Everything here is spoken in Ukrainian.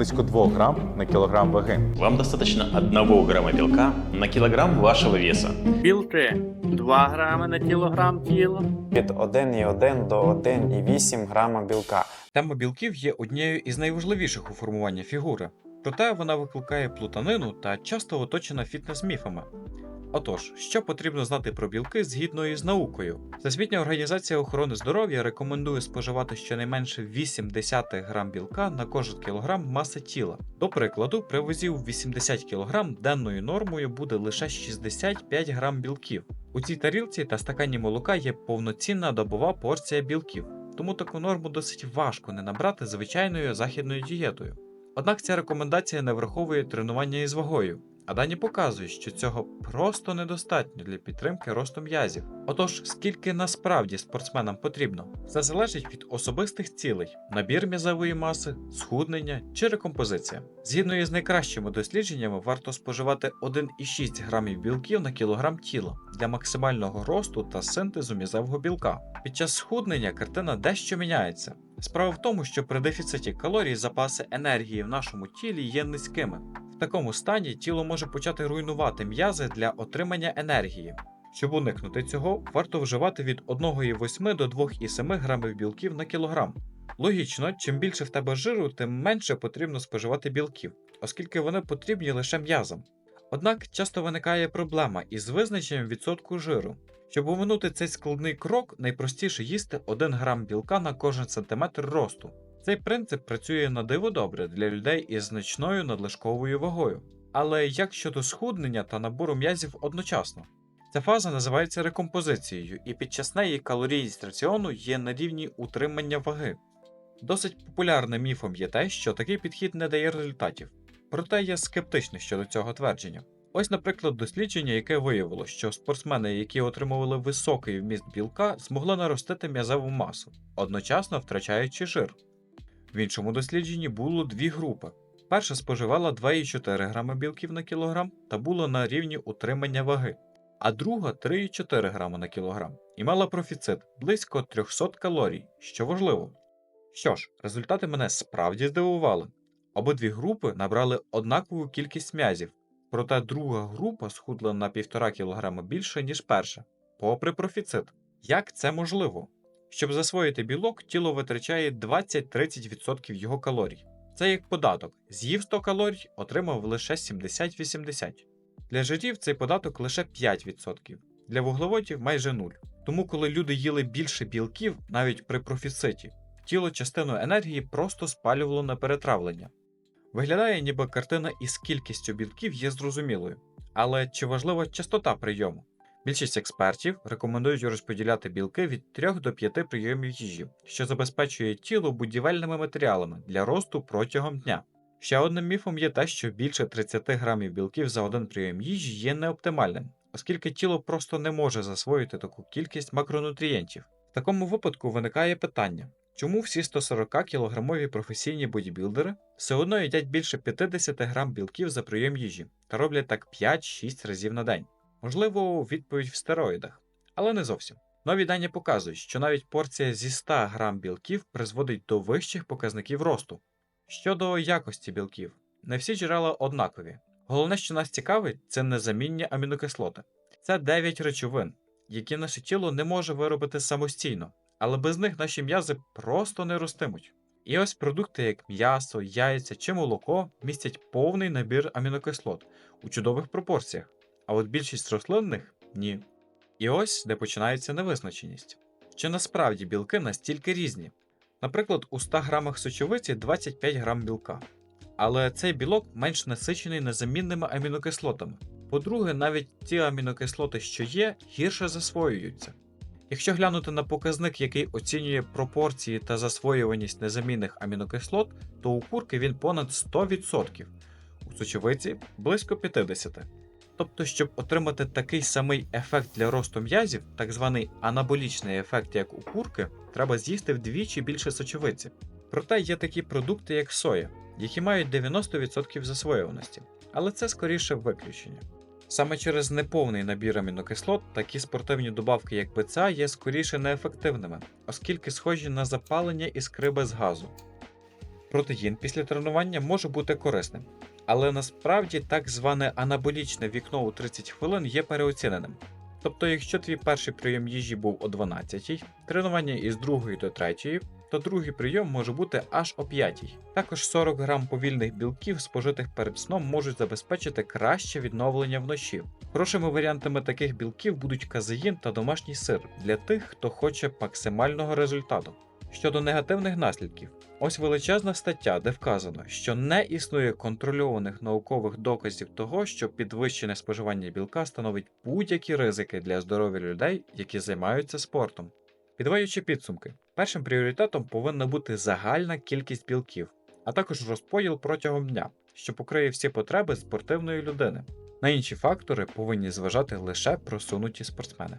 Близько 2 грам на кілограм ваги. Вам достаточно 1 грамма белка на килограмм вашего веса. Білки 2 грами на кілограм тіла. від 1,1 до 1,8 грама білка. Тема білків є однією із найважливіших у формуванні фігури, проте вона викликає плутанину та часто оточена фітнес-міфами. Отож, що потрібно знати про білки згідно із наукою? Всесвітня організація охорони здоров'я рекомендує споживати щонайменше 8 десятих грам білка на кожен кілограм маси тіла. До прикладу, при вазі у 80 кг денною нормою буде лише 65 грам білків. У цій тарілці та стакані молока є повноцінна добова порція білків тому таку норму досить важко не набрати звичайною західною дієтою. Однак ця рекомендація не враховує тренування із вагою, а дані показують, що цього просто недостатньо для підтримки росту м'язів. Отож, скільки насправді спортсменам потрібно, це залежить від особистих цілей, набір м'язової маси, схуднення чи рекомпозиція. Згідно із найкращими дослідженнями, варто споживати 1,6 грамів білків на кілограм тіла для максимального росту та синтезу м'язового білка. Під час схуднення картина дещо міняється. Справа в тому, що при дефіциті калорій запаси енергії в нашому тілі є низькими. В такому стані тіло може почати руйнувати м'язи для отримання енергії. Щоб уникнути цього, варто вживати від 1,8 до 2,7 грамів білків на кілограм. Логічно, чим більше в тебе жиру, тим менше потрібно споживати білків, оскільки вони потрібні лише м'язам. Однак часто виникає проблема із визначенням відсотку жиру. Щоб оминути цей складний крок, найпростіше їсти 1 грам білка на кожен сантиметр росту. Цей принцип працює на диво добре для людей із значною надлишковою вагою. Але як щодо схуднення та набору м'язів одночасно? Ця фаза називається рекомпозицією, і під час неї калорійність раціону є на рівні утримання ваги. Досить популярним міфом є те, що такий підхід не дає результатів. Проте я скептичний щодо цього твердження. Ось, наприклад, дослідження, яке виявило, що спортсмени, які отримували високий вміст білка, змогли наростити м'язову масу, одночасно втрачаючи жир. В іншому дослідженні було дві групи. Перша споживала 2,4 грами білків на кілограм та була на рівні утримання ваги, а друга 3,4 грами на кілограм і мала профіцит близько 300 калорій, що важливо. Що ж, результати мене справді здивували. Обидві групи набрали однакову кількість м'язів, проте друга група схудла на 1,5 кг більше, ніж перша, попри профіцит. Як це можливо? Щоб засвоїти білок, тіло витрачає 20-30% його калорій. Це як податок. З'їв 100 калорій, отримав лише 70-80. Для жирів цей податок лише 5%, для вуглеводів майже 0. Тому, коли люди їли більше білків, навіть при профіциті, тіло частину енергії просто спалювало на перетравлення. Виглядає, ніби картина із кількістю білків є зрозумілою, але чи важлива частота прийому? Більшість експертів рекомендують розподіляти білки від 3 до 5 прийомів їжі, що забезпечує тіло будівельними матеріалами для росту протягом дня. Ще одним міфом є те, що більше 30 грамів білків за один прийом їжі є неоптимальним, оскільки тіло просто не може засвоїти таку кількість макронутрієнтів. В такому випадку виникає питання, чому всі 140 кілограмові професійні бодібілдери все одно їдять більше 50 грам білків за прийом їжі та роблять так 5-6 разів на день. Можливо, відповідь в стероїдах, але не зовсім. Нові дані показують, що навіть порція зі 100 грам білків призводить до вищих показників росту. Щодо якості білків, не всі джерела однакові. Головне, що нас цікавить, це незамінні амінокислоти. Це 9 речовин, які наше тіло не може виробити самостійно, але без них наші м'язи просто не ростимуть. І ось продукти, як м'ясо, яйця чи молоко, містять повний набір амінокислот у чудових пропорціях, а от більшість рослинних ні. І ось де починається невизначеність. Чи насправді білки настільки різні? Наприклад, у 100 грамах сочовиці 25 грам білка. Але цей білок менш насичений незамінними амінокислотами. По-друге, навіть ті амінокислоти, що є, гірше засвоюються. Якщо глянути на показник, який оцінює пропорції та засвоюваність незамінних амінокислот, то у курки він понад 100%, у сочовиці близько 50%. Тобто, щоб отримати такий самий ефект для росту м'язів, так званий анаболічний ефект, як у курки, треба з'їсти вдвічі більше сочовиці. Проте є такі продукти, як соя, які мають 90% засвоюваності, але це скоріше виключення. Саме через неповний набір амінокислот такі спортивні добавки, як БЦА, є скоріше неефективними, оскільки схожі на запалення іскри без газу. Протеїн після тренування може бути корисним, але насправді так зване анаболічне вікно у 30 хвилин є переоціненим. Тобто, якщо твій перший прийом їжі був о 12, тренування із 2 до 3, то другий прийом може бути аж о 5. Також 40 грам повільних білків, спожитих перед сном, можуть забезпечити краще відновлення вночі. Хорошими варіантами таких білків будуть казеїн та домашній сир для тих, хто хоче максимального результату. Щодо негативних наслідків, ось величезна стаття, де вказано, що не існує контрольованих наукових доказів того, що підвищене споживання білка становить будь-які ризики для здоров'я людей, які займаються спортом. Підводячи підсумки, першим пріоритетом повинна бути загальна кількість білків, а також розподіл протягом дня, що покриє всі потреби спортивної людини. На інші фактори повинні зважати лише просунуті спортсмени.